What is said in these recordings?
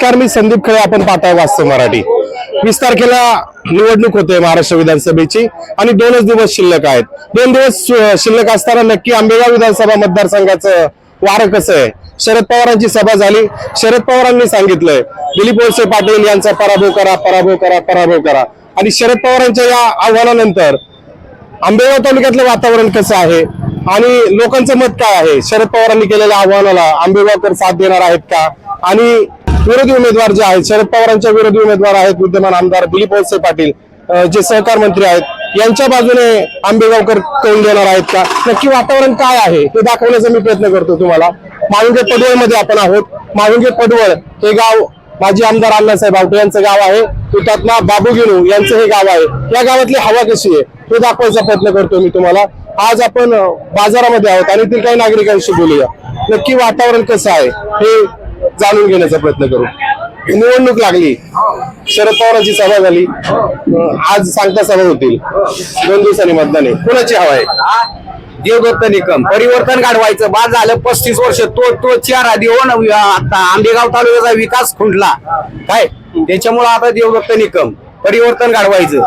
नमस्कार मी संदीप खळे. आपण पाहताय वास्तव मराठी. वीस तारखेला निवडणूक होते महाराष्ट्र विधानसभेची आणि दोनच दिवस शिल्लक आहेत. दोन दिवस शिल्लक असताना नक्की आंबेगाव विधानसभा मतदारसंघाचं वारं कसं आहे? शरद पवारांची सभा झाली. शरद पवारांनी सांगितलंय दिलीप वळसे पाटील यांचा पराभव करा पराभव करा पराभव करा. आणि शरद पवारांच्या या आव्हानानंतर आंबेगाव तालुक्यातलं वातावरण कसं आहे? आणि लोकांचं मत काय आहे? शरद पवारांनी केलेल्या आव्हानाला आंबेगावकर साथ देणार आहेत का? आणि विरोधी उमेदवार जे आहेत शरद पवारांच्या विरोधी उमेदवार आहेत विद्यमान आमदार दिलीप वळसे पाटील जे सहकार मंत्री आहेत यांच्या बाजूने आंबेगावकर कौल देणार आहेत का? नक्की वातावरण काय आहे? ते दाखवण्याचा मी प्रयत्न करतो तुम्हाला. माळुंगे पडवळमध्ये आपण आहोत. माळुंगे पडवळ हे गाव माजी आमदार अण्णासाहेब आवटे यांचं गाव आहे. हुतात्मा बाबू गिनू यांचं हे गाव आहे. या गावातली हवा कशी आहे? हे दाखवायचा प्रयत्न करतो मी तुम्हाला. आज आपण बाजारामध्ये आहोत आणि तेथील काही नागरिकांशी बोलूया. नक्की वातावरण कसं आहे? हे जाणून घेण्याचा प्रयत्न करू. निवडणूक लागली. शरद पवारांची सभा झाली. आज सांगता सभा होतील. दोन दिवसांनी मतदान आहे. कोणाची हवा आहे? देवदत्त निकम. परिवर्तन घडवायचं. बाद झालं पस्तीस वर्ष. तो तो चार देऊन हो आता आंबेगाव तालुक्याचा विकास खुंटला. काय? त्याच्यामुळे आता देवदत्त निकम. परिवर्तन घडवायचं.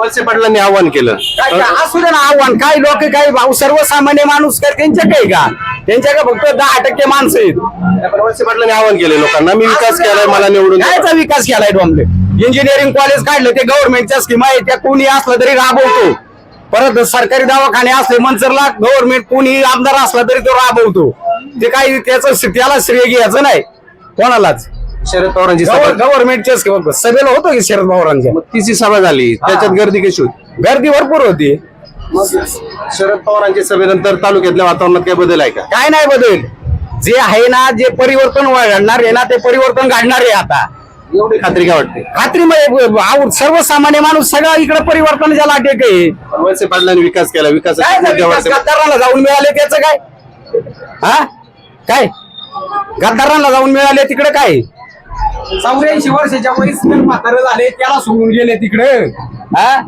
वळसे पाटलांनी आव्हान केलं. काय काय असू दे ना आव्हान. काय लोक काय भाऊ सर्वसामान्य माणूस काय त्यांच्या काय का? त्यांच्या का फक्त दहा टक्के माणसं आहेत? पण वळसे पाटलांनी आव्हान केलं लोकांना. मी विकास केलाय मला निवडून द्या. कायचा विकास केलाय डोंबले. इंजिनिअरिंग कॉलेज काढलं ते गव्हर्नमेंटच्या स्कीम आहे. त्या कोणी असलं तरी राबवतो. परत सरकारी दवाखाने असले मंचरला गव्हर्नमेंट कोणी आमदार असला तरी तो राबवतो. ते काही त्याचं त्याला श्रेय घ्यायचं नाही. कोणालाच. शरद पवारांची सभा. स्कीम सभेला होतो की शरद पवारांच्या. मग तिची सभा झाली त्याच्यात गर्दी कशी होती? गर्दी भरपूर होती. शरद पवारांच्या सभेनंतर तालुक्यातल्या वातावरणात काय बदल आहे का? काय नाही बदल. जे आहे ना जे परिवर्तन घडणार आहे ना ते परिवर्तन घडणार आहे आता. एवढी खात्री काय वाटते? खात्री म्हणजे सर्वसामान्य माणूस सगळा इकडे परिवर्तनाच्या लाटेक आहे. वळसे पाटलांनी विकास केला काय झालं विकास गद्दारांना जाऊन मिळाले त्याचं काय? हा? काय? गद्दारांना जाऊन मिळाले तिकडे काय? चौऱ्याऐंशी वर्षाच्या वयस्कर म्हातारे झाले त्याला सोडून गेले तिकडे. हा?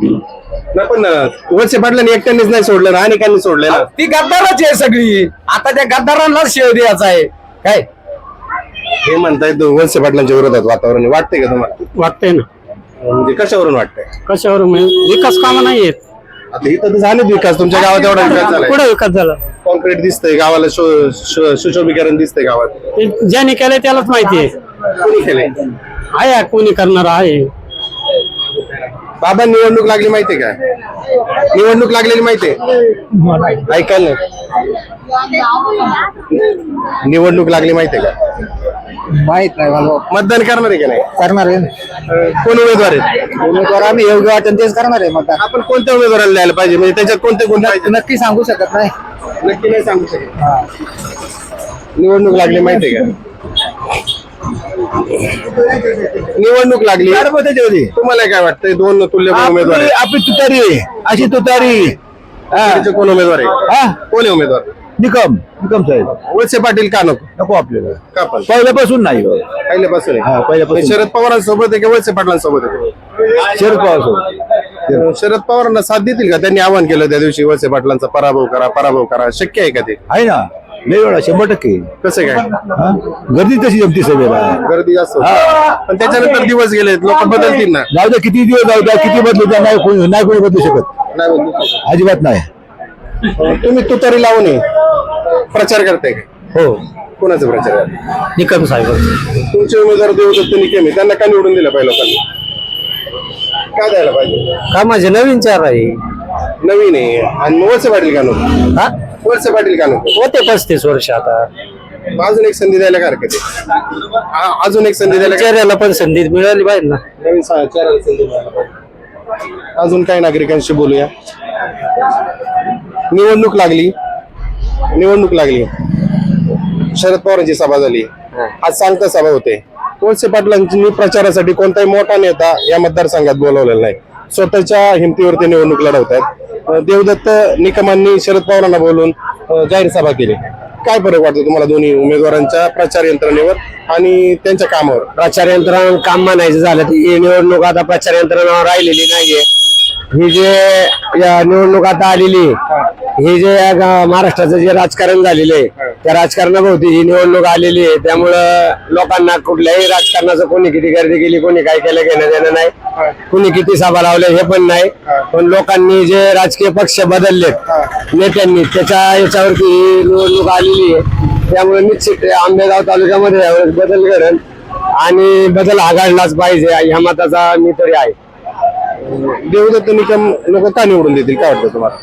नाही पण वळसे पाटलांनी एकट्यानेच नाही सोडलं ना अनेकांनी सोडलं ना ती गद्दारच आहे सगळी. आता त्या गद्दारांना शेव द्यायचा आहे. काय? हे म्हणतायत वळसे पाटलांच्या विरोधात वातावरण वाटतंय का तुम्हाला? वाटतंय ना. म्हणजे कशावरून वाटतंय? कशावर म्हणजे विकास कामं नाही आहेत. आता इथं तर झालेत विकास तुमच्या गावात एवढा विकास झालाय. कुठे विकास झाला? कॉन्क्रीट दिसतंय गावाला शो- शो- सुशोभीकरण दिसतंय गावात. ते ज्याने केलंय त्यालाच माहिती आहे. कोणी केलंय? आहे कोणी करणार आहे? बाबा निवडणूक लागली माहितीये का? निवडणूक लागलेली माहितीये? ऐकायला नाही निवडणूक लागली माहितीये का? माहीत नाही मला. मतदान करणार आहे का नाही? करणार आहे. कोण उमेदवार आहेत? उमेदवार आम्ही योग्य वाटेल तेच करणार आहे मतदान. आपण कोणत्या उमेदवाराला द्यायला पाहिजे? म्हणजे त्याच्यात कोणते गुण नक्की सांगू शकत नाही. नक्की नाही सांगू शकत. निवडणूक लागली माहितीये का? निवडणूक लागली. तुम्हाला काय वाटतंय? दोन तुल्य उमेदवार आहेत. आपली तुतारी अशी तुतारी. कोण उमेदवार आहे हा. कोण आहे उमेदवार? निकम. निकम साहेब. वळसे पाटील का नको? नको आपल्याला. का पण? पहिल्यापासून नाही. पहिल्यापासून हा. पहिल्यापासून. शरद पवारांसोबत आहे की वळसे पाटलांसोबत आहे? शरद पवार शरद पवारांना साथ देतील का? त्यांनी आवाहन केलं त्या दिवशी वळसे पाटलांचा पराभव करा पराभव करा. शक्य आहे का ते? आहे ना. लय वेळा शंभर टक्के. कसं काय? हा? गर्दी तशी जमती सभेला. गर्दी जास्त होती. पण त्याच्यानंतर दिवस गेले लोक बदलतील ना. जाऊ द्या किती दिवस जाऊ द्या किती बदलू द्या नाही कोणी नाही कोणी बदलू शकत. नाही बदलू. अजिबात नाही. तुम्ही तुतारी लावून ये. प्रचार करताय का? हो. कोणाचा प्रचार आहे? निकम साहेब. तुमचे उमेदवार देवदत्त निकम आहे. त्यांना का निवडून दिलं पाहिजे लोकांनी का द्यायला पाहिजे? का माझे नवीन चार आहे? नवीन आहे. आणि मग वळसे पाटील का नको? हा? वळसे पाटील का नको? होते पस्तीस वर्ष आता. अजून एक संधी द्यायला काय हरकत आहे? आ- अजून एक संधी द्यायला काय- चेहऱ्याला पण संधी मिळाली पाहिजे ना. नवीन सा- चेहऱ्याला संधी द्यायला पाहिजे. अजून काही नागरिकांशी बोलूया? निवडणूक लागली. निवडणूक लागली. शरद पवारांची सभा झाली. आज सांगता सभा होते. वळसे पाटलांनी प्रचारासाठी कोणताही मोठा नेता या मतदारसंघात बोलवलेला नाही. स्वतःच्या हिमतीवरती निवडणूक लढवत आहेत. देवदत्त निकमांनी शरद पवारांना बोलून जाहीर सभा केली. काय फरक वाटतो तुम्हाला दोन्ही उमेदवारांच्या प्रचार यंत्रणेवर आणि त्यांच्या कामावर? प्रचार यंत्रणा काम म्हणायचं झालं तर निवडणूक आता प्रचार यंत्रणावर राहिलेली नाहीये. ही जे या निवडणूक आता आलेली हे जे या महाराष्ट्राचं जे राजकारण झालेलं आहे त्या राजकारणाभोवती ही निवडणूक आलेली आहे. त्यामुळं लोकांना कुठल्याही राजकारणाचं कोणी किती गर्दी केली कोणी काय केलं घेणं देणं नाही. कोणी किती सभा लावल्या हे पण नाही. पण लोकांनी जे राजकीय पक्ष बदललेत नेत्यांनी त्याच्या याच्यावरती ही निवडणूक आलेली आहे. त्यामुळे निश्चित आंबेगाव तालुक्यामध्ये बदल घडल आणि बदल आघाडलाच पाहिजे ह्या मताचा मी तरी आहे. देवदत्त निकम लोक का निवडून देतील? काय वाटतं तुम्हाला?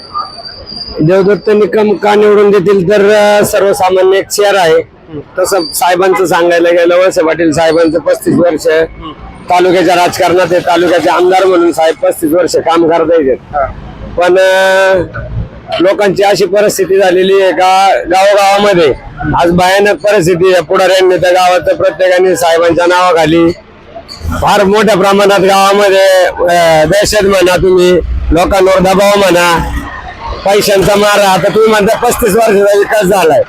देवदत्त निकम का निवडून देतील तर सर्वसामान्य एक शेअर आहे. तसं साहेबांचं सांगायला गेलं वळसे पाटील साहेबांचं पस्तीस वर्ष. तालुक्याच्या राजकारणात आहे तालुक्याचे आमदार म्हणून साहेब पस्तीस वर्ष काम करता येतात पण लोकांची अशी परिस्थिती झालेली आहे का गावोगावामध्ये. आज भयानक परिस्थिती आहे. पुढाऱ्यांनी त्या गावाचं प्रत्येकाने साहेबांच्या नावाखाली फार मोठ्या प्रमाणात गावामध्ये दहशत म्हणा तुम्ही लोकांवर दबाव म्हणा पैशांचा मारा. आता तुम्ही म्हणता पस्तीस वर्षाचा विकास झालाय.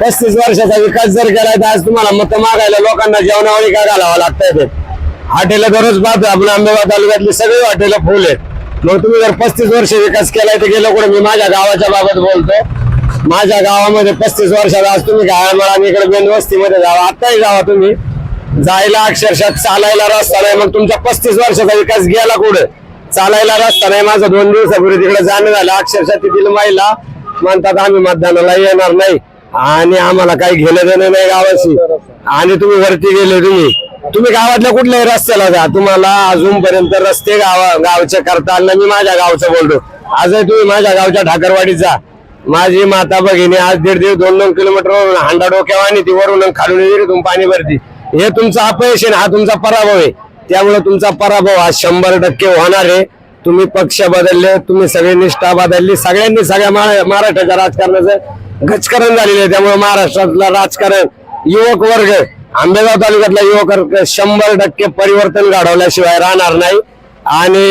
पस्तीस वर्षाचा विकास जर केलाय तर आज तुम्हाला मत मागायला लोकांना जेवणावळी का घालावं लागतंय हॉटेल दररोज पाहतो आपण आंबेगाव तालुक्यातली सगळी हॉटेल फुल आहेत. मग तुम्ही जर पस्तीस वर्ष विकास केलाय तर गेलो कुठे? मी माझ्या गावाच्या बाबत बोलतो. माझ्या गावामध्ये पस्तीस वर्षाचा आज तुम्ही गाळामळा आणि इकडे बेनवस्तीमध्ये जावा. आत्ताही जावा तुम्ही. जायला अक्षरशः चालायला रस्ता नाही. मग तुमच्या पस्तीस वर्षाचा विकास गेला कुठे? चालायला रस्ता नाही. माझं दोन दिवसापूर्वी तिकडे जाणं झालं. अक्षरशः तिथील महिला म्हणतात आम्ही मतदानाला येणार नाही. आणि आम्हाला काही घेणं देणं नाही गावाशी. आणि तुम्ही वरती गेले तुम्ही. तुम्ही गावातल्या कुठल्याही रस्त्याला जा. तुम्हाला अजूनपर्यंत रस्ते गावा गावचे करता आलं मी माझ्या गावचं बोलतो. आजही तुम्ही माझ्या गावच्या ठाकरवाडीत जा. माझी माता भगिनी आज दीड दीड दोन दोन किलोमीटर वरून हांडा डोक्यावर आणि ती वरून खालून पाणी भरती. हे तुमचा अपयश आहे हा तुमचा पराभव आहे. त्यामुळे तुमचा पराभव हा शंभर टक्के होणार आहे. तुम्ही पक्ष बदलले तुम्ही सगळी निष्ठा बदलली. सगळ्यांनी सगळ्या महाराष्ट्राच्या राजकारणाचं गचकरण झालेलं आहे. त्यामुळे महाराष्ट्रातलं राजकारण युवक वर्ग आंबेगाव तालुक्यातला युवक वर्ग शंभर टक्के परिवर्तन घडवल्याशिवाय राहणार नाही. आणि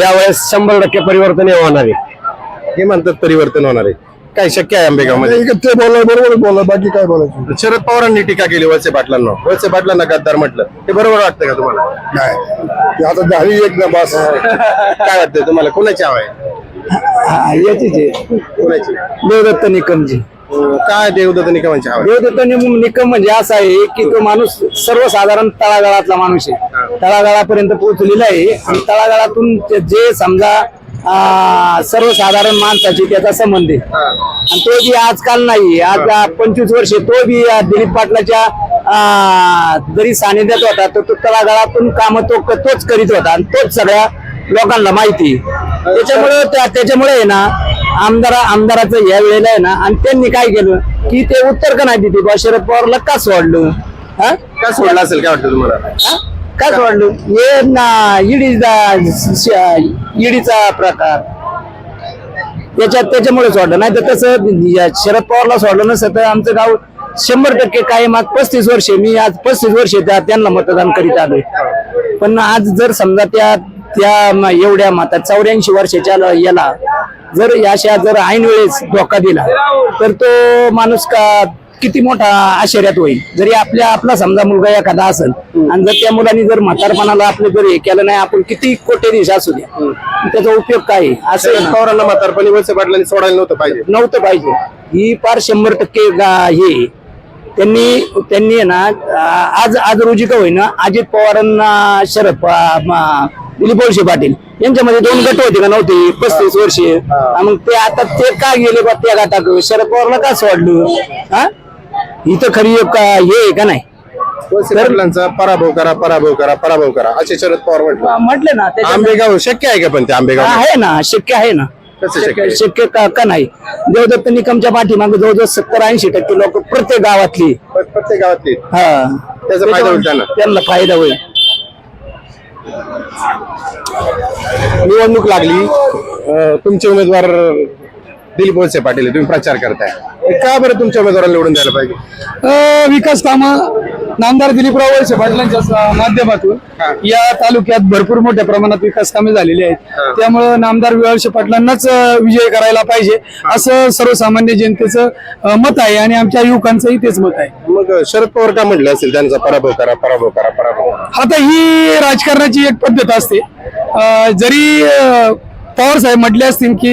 यावेळेस शंभर टक्के परिवर्तन हे होणार आहे. हे म्हणतात परिवर्तन होणार आहे. काय शक्य आहे आंबेगावमध्ये नाही, ते बोलला बरोबर बोलला बाकी काय बोलायचं? शरद पवारांनी टीका केली वळसे पाटलांना वळसे पाटलांना गद्दार म्हटलं. हे बरोबर वाटतं का तुम्हाला? काय ते आता झाली एक ना बस. काय वाटतं तुम्हाला? कोणाची हवा आहे? याचीच आहे. कोणाची? देवदत्त निकमजी. अं, काय देवदत्त निकमांची हवा आहे? देवदत्त निम- निकम म्हणजे असा आहे की तो माणूस सर्वसाधारण तळागाळातला माणूस आहे. तळागाळापर्यंत पोहोचलेला आहे. आणि तळागाळातून ते- जे समजा सर्वसाधारण माणसाची त्याचा संबंध आहे. आणि तो बी आजकाल नाही. आज पंचवीस वर्ष तो बी दिलीप पाटलाच्या जरी सानिध्यात होता तर तो तळागाळातून काम तो तोच करीत होता. आणि तोच सगळ्या लोकांना माहिती त्याच्यामुळे त्या- त्याच्यामुळे आहे ना आमदारा आमदाराचं या वेळेला आहे ना आणि त्यांनी काय केलं की ते उत्तर का नाही दिली बा शरद पवारला का सोडलं? हा? का सोडला असेल? काय वाटतं तुम्हाला? हा? का? सोडलं? हे ना ईडीचा ईडीचा प्रकार. त्याच्यात त्याच्यामुळे सोडलं. नाही तर तसं शरद पवारला सोडलं नसतं तर आमचं गाव शंभर टक्के कायम आज पस्तीस वर्षे मी आज पस्तीस वर्षे त्या त्यांना मतदान करीत आलोय. पण आज जर समजा त्या त्या एवढ्या मतात चौऱ्याऐंशी वर्षाच्या याला जर अशा जर ऐन वेळेस धोका दिला तर तो माणूस का किती मोठा आश्चर्यात होईल. जरी आपल्या आपला समजा मुलगा एखादा असेल आणि जर त्या मुलांनी जर म्हातारपणाला आपलं जर हे केलं नाही आपण किती कोटे दिवस असू द्या. त्याचा उपयोग काय आहे? असं शरद. पवारांना म्हातारपणी वळसे पाटलांनी सोडायला नव्हतं पाहिजे. नव्हतं पाहिजे. ही फार शंभर टक्के गा- हे आहे. त्यांनी त्यांनी आहे ना आ- आज आज रोजी का होईना अजित पवारांना शरद पवा- म- दिलीप वळसे पाटील यांच्यामध्ये दोन गट होते का नव्हते? पस्तीस वर्षे. हा, मग ते आता ते का गेले बा त्या गटात? शरद पवारला का सोडलं? हा? इथं खरी एक का- हे आहे का नाही? वळसे पाटलांचा पराभव करा पराभव करा पराभव करा. असे शरद पवार म्हटलं. म्हटलं ना त्याच्यात- आंबेगाव शक्य आहे का पण ते आंबेगाव? आहे ना शक्य आहे ना. कसं शक्य शक्य आहे? शक्य का का नाही? देवदत्त निकमच्या पाठीमागे जवळजवळ सत्तर ऐंशी टक्के लोक प्रत्येक गावातली. प्रत्येक गावातली. हा. त्याचा फायदा होईल त्यांना त्यांना फायदा होईल. निवडणूक लागली. अं, तुमचे उमेदवार दिलीप वळसे पाटील आहे, तुम्ही प्रचार करताय. का बरं तुमच्या उमेदवाराला निवडून द्यायला पाहिजे? अ, विकास कामं नामदार दिलीपराव वळसे पाटलांच्या स- माध्यमातून या तालुक्यात भरपूर मोठ्या प्रमाणात विकास कामे झालेली आहेत. त्यामुळं नामदार वळसे पाटलांनाच अ, विजय करायला पाहिजे असं सर्वसामान्य जनतेचं अ, मत आहे आणि आमच्या युवकांचंही तेच मत आहे. मग शरद पवार का म्हटलं असेल? त्यांचा पराभव करा पराभव करा पराभव करा. आता ही राजकारणाची एक पद्धत असते. अ, जरी अ, पवार साहेब म्हटले असतील की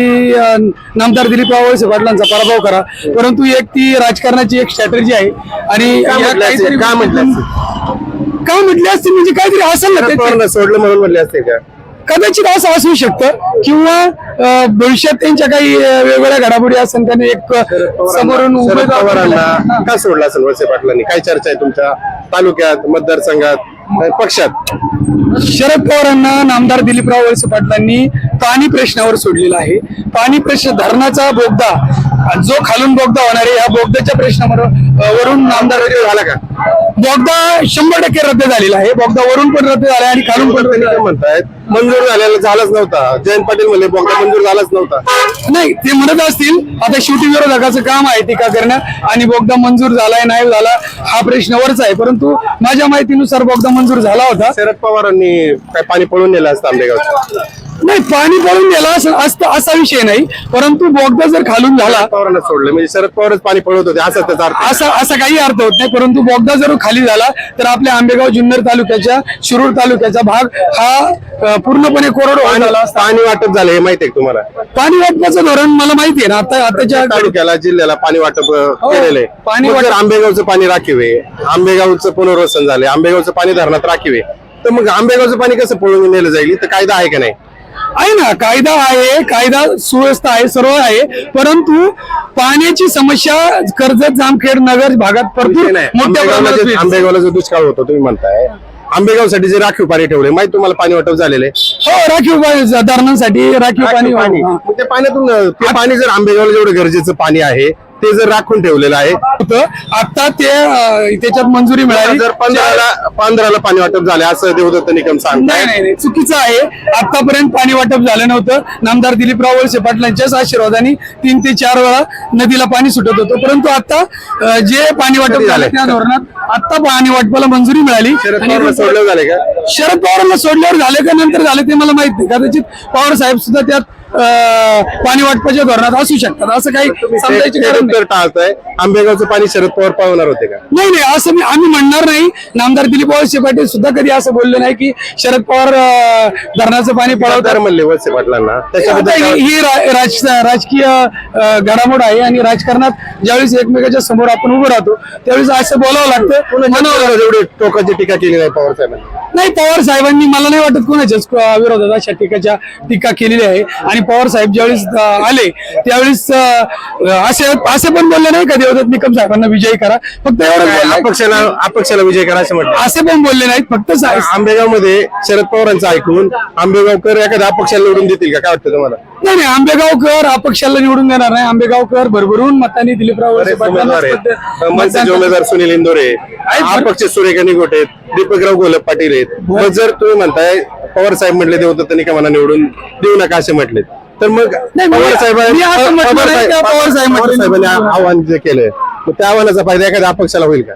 नामदार दिलीपराव वळसे पाटलांचा पराभव करा. परंतु एक ती राजकारणाची एक स्ट्रॅटर्जी आहे. आणि का या म्हटलं असेल? काहीतरी का म्हटलं म्हटले असतील? म्हणजे काहीतरी असेल ना सोडलं म्हणून म्हणले असते का? कदाचित असं असू शकतं. किंवा भविष्यात त्यांच्या काही वेगवेगळ्या घडामोडी असेल त्याने एक समोरून का सोडलं असेल वळसे पाटलांनी? काय चर्चा आहे तुमच्या तालुक्यात मतदारसंघात? पक्षात. शरद पवारांना नामदार दिलीपराव वळसे पाटलांनी पाणी प्रश्नावर सोडलेला आहे. पाणी प्रश्न धरणाचा बोगदा जो खालून बोगदा होणार आहे या बोगद्याच्या प्रश्नावर वरून नामदार झाला का? बोगदा शंभर टक्के रद्द झालेला आहे. बोगदा वरून पण रद्द झाला आणि खालून पण म्हणतायत मंजूर झालेला झालाच नव्हता. जयंत पाटील म्हणले बोगदा मंजूर झालाच नव्हता. नाही ते म्हणत असतील आता शेवटी विरोधकाचं काम आहे टीका करणं? आणि बोगदा मंजूर झालाय नाही झाला हा प्रश्न वरचा आहे. परंतु माझ्या माहितीनुसार बोगदा मंजूर झाला होता. शरद पवारांनी काय पाणी पळून नेलं असतं आंबेगावचं. नाही पाणी पळून गेला असं असतं असा विषय नाही. परंतु बोगदा जर खालून झाला पवारांना सोडलं. म्हणजे शरद पवारच पाणी पळवत होते असा त्याचा अर्थ. असा असा काही अर्थ होत नाही. परंतु बोगदा जर खाली झाला तर आपल्या आंबेगाव जुन्नर तालुक्याच्या शिरूर तालुक्याचा भाग हा पूर्णपणे कोरडवाहू झाला पाणी असता. पाणी वाटप झालं हे माहिती आहे का तुम्हाला? पाणी वाटपाचं धोरण मला माहिती आहे ना. आता आताच्या तालुक्याला जिल्ह्याला पाणी वाटप हो, केलेलं आहे. पाणी वाटप- आंबेगावचं पाणी राखीव आहे आंबेगावचं पुनर्वसन झालंय आंबेगावचं पाणी धरणात राखीव आहे तर मग आंबेगावचं पाणी कसं पळून नेलं जाईल? तर कायदा आहे का नाही? आहे ना कायदा आहे कायदा सुव्यवस्था आहे सर्व आहे. परंतु पाण्याची समस्या कर्जत जामखेड नगर भागात भरपूर नाही मोठ्या आंबेगावला जे- आहे. आंबेगावला जो दुष्काळ होतो तुम्ही म्हणताय. आंबेगावसाठी जे राखीव पाणी ठेवले माहिती तुम्हाला पाणी वाटप झालेलं आहे? हो राखीव पाणी धरणांसाठी राखीव पाणी राखीव पाणी हा. मग त्या पाण्यातून अ, ते पाणी जर आंबेगावला जेवढं गरजेचं पाणी आहे ते जर राखून ठेवलेलं आहे आता ते त्याच्यात मंजुरी मिळाली. जर पंधराला पंधराला पाणी वाटप झाले असं देवदत्त निकम सांगताय नाही चुकीचं आहे. आतापर्यंत पाणी वाटप झालं नव्हतं. नामदार दिलीपराव वळसे पाटलांच्याच आशीर्वादाने तीन ते चार वेळा नदीला पाणी सुटत होतं. परंतु आता जे पाणी वाटप झालं? त्या धोरणात आता पाणी वाटपाला मंजुरी मिळाली. सोडलं झाले का? शरद पवारांना सोडल्यावर झाले का? नंतर झाले ते मला माहीत नाही. कदाचित पवार साहेब सुद्धा त्यात पाणी वाटपाच्या धोरणात असू शकतात. असं काही समजायचे कारण नाही. टाळताय. आंबेगावचं पाणी शरद पवार पावणार होते का? नाही नाही असं मी आम्ही म्हणणार नाही. नामदार दिलीप वळसे पाटील सुद्धा कधी असं बोलले नाही की शरद पवार अं, धरणाचं पाणी पळवतात. म्हणले वळसे पाटलांना. आता त्याच्याबद्दल ही काय- ही रा- राज- राजकीय अं, घडामोड आहे आणि राजकारणात ज्यावेळेस एकमेकाच्या समोर आपण उभं राहतो त्यावेळेस असं बोलावं लागतं. म्हणावं लागतं. एवढी टोकाची टीका केली नाही पवार साहेबांनी? नाही पवार साहेबांनी मला नाही वाटत कोणाच्याच अं, विरोधात अशा टीकाच्या टीका केलेली आहे. आणि पवार साहेब ज्यावेळेस आले त्यावेळेस असे असे पण बोलले नाही का देवदत्त निकम साहेबांना विजयी करा. फक्त एवढं. अपक्षाला अपक्षाला विजय करा असं म्हटलं. असे पण बोलले नाहीत फक्त आंबेगावमध्ये शरद पवारांचं ऐकून आंबेगावकर एखाद्या अपक्षाला निवडून देतील का? काय वाटतं तुम्हाला? नाही नाही आंबेगावकर अपक्षाला निवडून देणार नाही. आंबेगावकर भरभरून मतांनी दिलीपराव वळसे बरेच उमेदवार आहेत. पाटलांना मनसेचे मतदान- उमेदवार सुनील इंदोरे. अपक्ष सुरेखा निगोटे दीपकराव गोलप पाटील आहेत. मग जर तुम्ही म्हणताय पवार साहेब म्हटले देवदत्त निकमांना निवडून देऊ नका असे म्हटले. तर मग नाही, पवार साहेबांनी मी असं म्हटलं पवार नाही साहेब- का पवार साहेब पवार म्हटले. साहेबांनी आव्हान जे केलंय मग त्या आव्हानाचा फायदा एखाद्या अपक्षाला होईल का?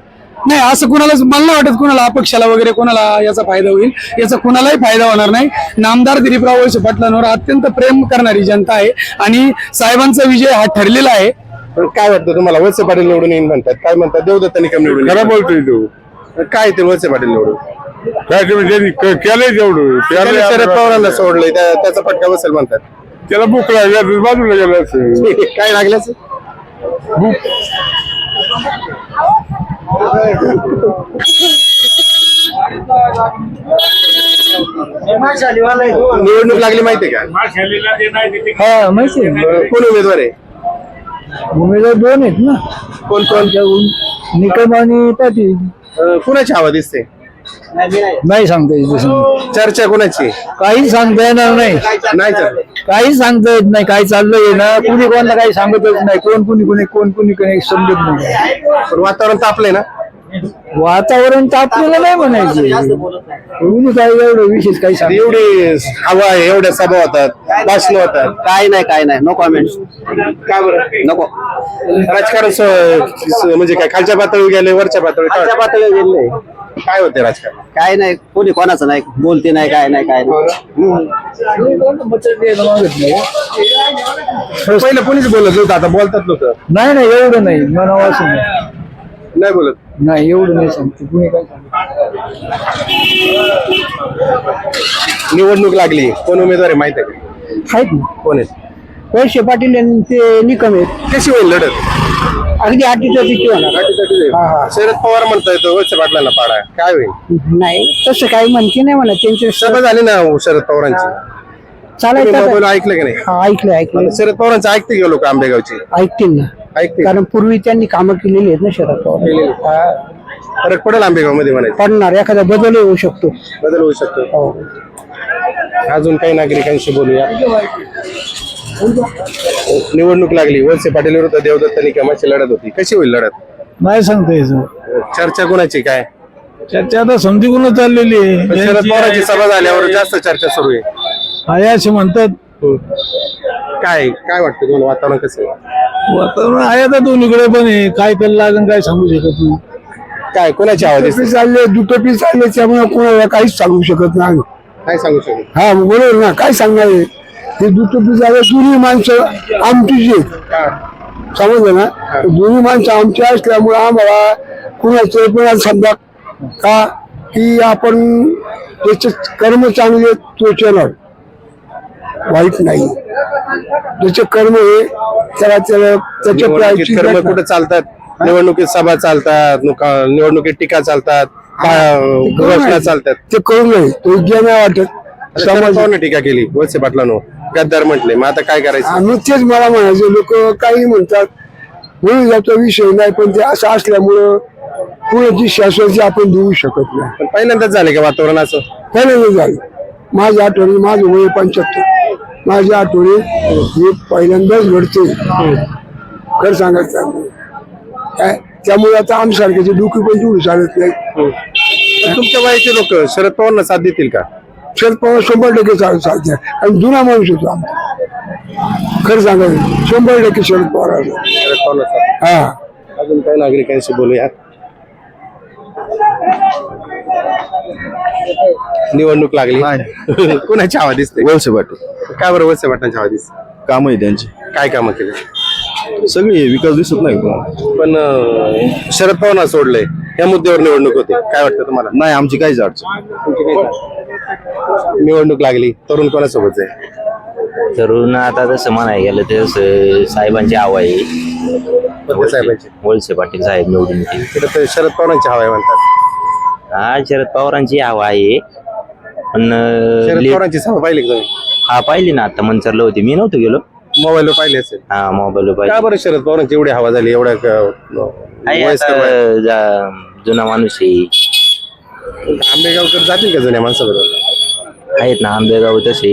नाही असं कुणाला मला नाही वाटत कुणाला अपक्षाला वगैरे कोणाला याचा फायदा होईल. याचा कुणालाही फायदा होणार नाही. नामदार दिलीपराव वळसे पाटलांवर अत्यंत प्रेम करणारी जनता आहे आणि साहेबांचा विजय हा ठरलेला आहे. पण काय वाटतं तुम्हाला? वळसे पाटील निवडून येईन म्हणतात. काय म्हणतात? देवदत्त निकम निवडून खरं बोलतोय तू. काय ते वळसे पाटील निवडून? काय तुम्ही त्यांनी क- केलंय तेवढं. त्यांनी केलंय शरद. पवारांना सोडलंय. त्या- त्याचा फटका बसेल म्हणतात. त्याला भूक लागली बाजूला गेलं असं. काय लागल्याच निवडणूक लागली माहितीये का? हा माहिती कोण उमेदवार आहे? उमेदवार दोन आहेत ना. कोण कोण? निकम आणि पाटील. कुणाची हवा दिसते? नाही सांगता येत चर्चा कोणाची? काही सांगता येणार नाही. नाही तर. काही सांगता येत नाही. काय चाललंय ना. कुणी कोणाला काही सांगतच नाही. कोण कुणी कुणी कोण कुणी काही समजत नाही. पण वातावरण तापलंय ना? वातावरण तर आपल्याला नाही म्हणायचे. कुणी काय एवढं विशेष काही सांग एवढी हवा आहे एवढ्या सभा होतात भाषण होतात. काय नाही काय नाही. नो कॉमेंट का बरं? नको. राजकारण स- स- म्हणजे काय खालच्या पातळीवर गेले वरच्या पातळीवर? काय खालच्या पातळीवर गेले? काय होते राजकारण? काय नाही कोणी कोणाचं नाही बोलते नाही काय नाही काय नाही. पहिलं कोणीच बोलत नव्हतं आता बोलतात लोक. नाही नाही एवढं नाही मनावा असं नाही. बोलत. नाही एवढं नाही सांगते. कुणी काय निवडणूक लागली. कोण उमेदवार आहे माहिती आहे का? आहेत ना. कोण आहेत? वळसे पाटील आणि ते निकम आहेत. कशी होईल लढत? अगदी तिची होणार शरद पवार म्हणताय तो वळसे पाटलांना पाडा. काय होईल? नाही तसं काही म्हणते नाही म्हणा त्यांचे सभा झाली ना शरद पवारांची. तुम्ही मोबाईल चालायचं ऐकलं की नाही? हा ऐकलं ऐकलं. शरद पवारांचं ऐकते की लोक आंबेगावची? ऐकतील ना. ऐकते कारण पूर्वी त्यांनी कामं केलेली आहेत ना शरद पवार. हा. फरक पडेल आंबेगावमध्ये म्हणायचं. पडणार. एखादा बदल होऊ शकतो. बदल होऊ शकतो. हो. अजून काही नागरिकांशी बोलूया. निवडणूक लागली. वळसे पाटील विरुद्ध देवदत्त निकमाची लढत होती. कशी होईल लढत? नाही सांगता यायचं चर्चा कोणाची? काय? चर्चा आता समजीकडून चाललेली पण आहे शरद पवारांची सभा झाल्यावर जास्त चर्चा सुरू आहे. आहे असे म्हणतात. काय? काय वाटतं तुम्हाला? वातावरण कसं आहे? वातावरण आहे आता दोन्हीकडे पण आहे. काय करायला लागेल काय सांगू शकत नाही. काय? कोणाची आवाज चालले दुटोपी चालले त्यामुळे कोणाला काहीच सांगू शकत नाही. काय सांगू शकत? हा बरोबर ना. काय सांगणार आहे? ते दुटोपी झाले दोन्ही माणसं आमचीच आहेत समजलं ना? दोन्ही माणसं आमची असल्यामुळे आम्हाला कुणाचं पण समजा का की आपण त्याचे कर्म चांगले तो येणार वाईट नाही. त्याचे कर्म हे त्याला त्याला त्याच्या निवडणुकीत कर्म कुठे चालतात? निवडणुकीत सभा चालतात निवडणुकीत टीका चालतात घोषणा चालतात. ते करू नये तो ज्ञान वाटत. टीका केली? वळसे पाटलानो गद्दार म्हटले. मग आता काय करायचं? आणि तेच मला म्हणायचं लोक काही म्हणतात म्हणून याचा विषय नाही पण ते असं असल्यामुळं कुणाची शाश्वती आपण देऊ शकत नाही. पण पहिल्यांदाच झाले का वातावरण असं? पहिल्यांदा झालं. माझ्या आठवणी माझं वय पंच्याहत्तर. माझ्या आठवणी मी पहिल्यांदाच घडते खरं सांगायचं काय त्यामुळे आता आमसारख्याचे डोके पण तेवढी चालत नाही. पण तुमच्या वयाचे लोक शरद पवारना साथ देतील का? शरद पवार शंभर टक्के चालते आणि जुना माणूस होतो आमचा. खरं सांगायचं शंभर टक्के शरद पवार. शरद हा. अजून काही नागरिकांशी बोलूया निवडणूक लागली. कोणाची हवा दिसते? वळसे पाटील. काय बरं वळसे पाटलांची हवा दिसते? काम आहे त्यांची. काय कामं केले? सगळे विकास दिसत नाही. पण अं, शरद पवार सोडलंय. या मुद्द्यावर निवडणूक होते. काय वाटतं तुम्हाला? नाही आमची काहीच अडचण? निवडणूक लागली. तरुण कोणासोबत आहे? तरुण आता तसं म्हणायला गेलं तर तसं साहेबांची हवा आहे साहेबांची? वळसे पाटील साहेब निवडून येतील. तिकडे तर शरद पवारांची हवा आहे म्हणतात. हा शरद पवारांची हवा आहे. पण शरद ले- पवारांची सभा पाहिली का तुम्ही? हा पाहिली ना. आता मनसरला होती. मी नव्हतो गेलो. मोबाईलवर पाहिली असेल. हा मोबाईल का पाहिजे बरं शरद पवारांची एवढी हवा झाली? एवढ्या क- वयस्कर वयात? जुना माणूस आहे. आंबेगावकर जातील का जुन्या माणसाबरोबर? आहेत ना आंबेगाव तसे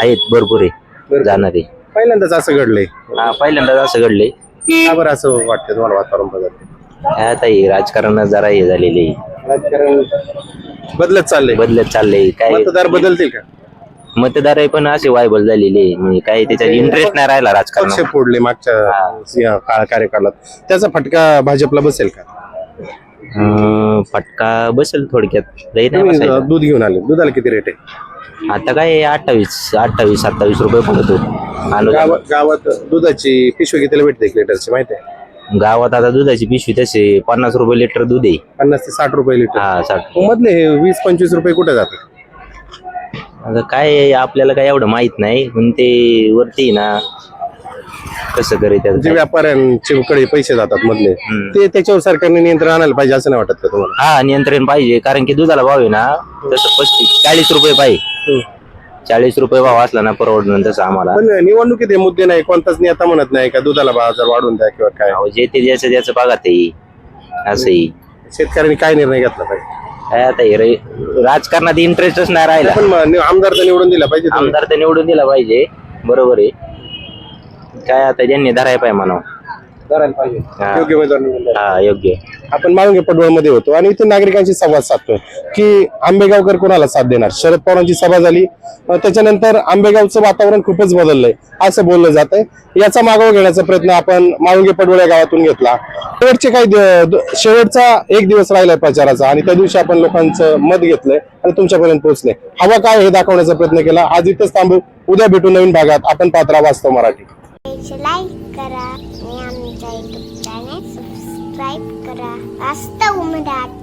आहेत भरपूर आहे. जाणारे. पहिल्यांदाच असं घडलंय. हा पहिल्यांदाच असं घडले का बरं असं वाटतं तुम्हाला वातावरण बदल आता हे राजकारण जरा हे झालेले. राजकारण बदलत चाललंय. बदलत चाललंय. काय मतदार बदलतील का? मतदार आहे पण असे वायबल झालेले म्हणजे काय त्याच्यात इंटरेस्ट नाही राहिला पक्ष राजकारणात फोडले मागच्या या काळ कार्यकाळात. त्याचा फटका भाजपला बसेल का? अं, फटका बसेल थोडक्यात. लई नाही तुम्ही बसायचा. दूध घेऊन आले. दुधाला किती रेट आहे? आता काय अठ्ठावीस अठ्ठावीस सत्तावीस रुपये पडतो गावात गावात दुधाची पिशवी कितीला भेटते एक लिटरची माहिती आहे? गावात आता दुधाची पिशवी तसे पन्नास रुपये लिटर दूध आहे. पन्नास ते साठ रुपये लिटर हा साठ. मग मधले हे वीस पंचवीस रुपये कुठे जातात? आता काय आपल्याला काय एवढं माहीत नाही पण ते वरती ना कसं करीत जे व्यापाऱ्यांचे कडे पैसे जातात मधले. ते त्याच्यावर सरकारने नियंत्रण आणायला पाहिजे असं नाही वाटत का तुम्हाला? हा नियंत्रण पाहिजे. कारण की दुधाला भाव आहे ना तसं पस्तीस चाळीस रुपये पाहिजे. चाळीस रुपये भाव असला ना परवडणं तसं आम्हाला. पण निवडणुकीत हे मुद्दे नाही कोणताच नेता म्हणत नाही का दुधाला बाजार वाढवून द्या किंवा काय. जे ते ज्याचं ज्याचं बघा ते. असंही. शेतकऱ्यांनी काय निर्णय घेतला पाहिजे? काय आता हे राजकारणात इंटरेस्टच नाही राहिला. पण आमदार तर निवडून दिला पाहिजे. आमदार तर निवडून दिला पाहिजे. बरोबर आहे. काय आता ज्यांनी धराय पाहिजे म्हणावं. करायला पाहिजे. हा. योग्य उमेदवार निवडून द्यायला. हा योग्य. आपण माळुंगे पडवळमध्ये होतो आणि इथे नागरिकांशी संवाद साधतोय की आंबेगावकर कोणाला साथ देणार? शरद पवारांची सभा झाली. अं, त्याच्यानंतर आंबेगावचं वातावरण खूपच बदललंय. असं बोललं जात आहे याचा मागोवा घेण्याचा प्रयत्न आपण माळुंगे पडवळ या गावातून घेतला. शेवटचे काही द- शेवटचा एक दिवस राहिलाय प्रचाराचा आणि त्या दिवशी आपण लोकांचं मत घेतलंय आणि तुमच्यापर्यंत पोहोचले हवा काय हे दाखवण्याचा प्रयत्न केला. आज इथेच थांबू. उद्या भेटू नवीन भागात. आपण पात्रा वाचतो मराठी. लाईक करा आणि आमच्या युट्यूब चॅनेल सबस्क्राईब करा. वास्तव मराठी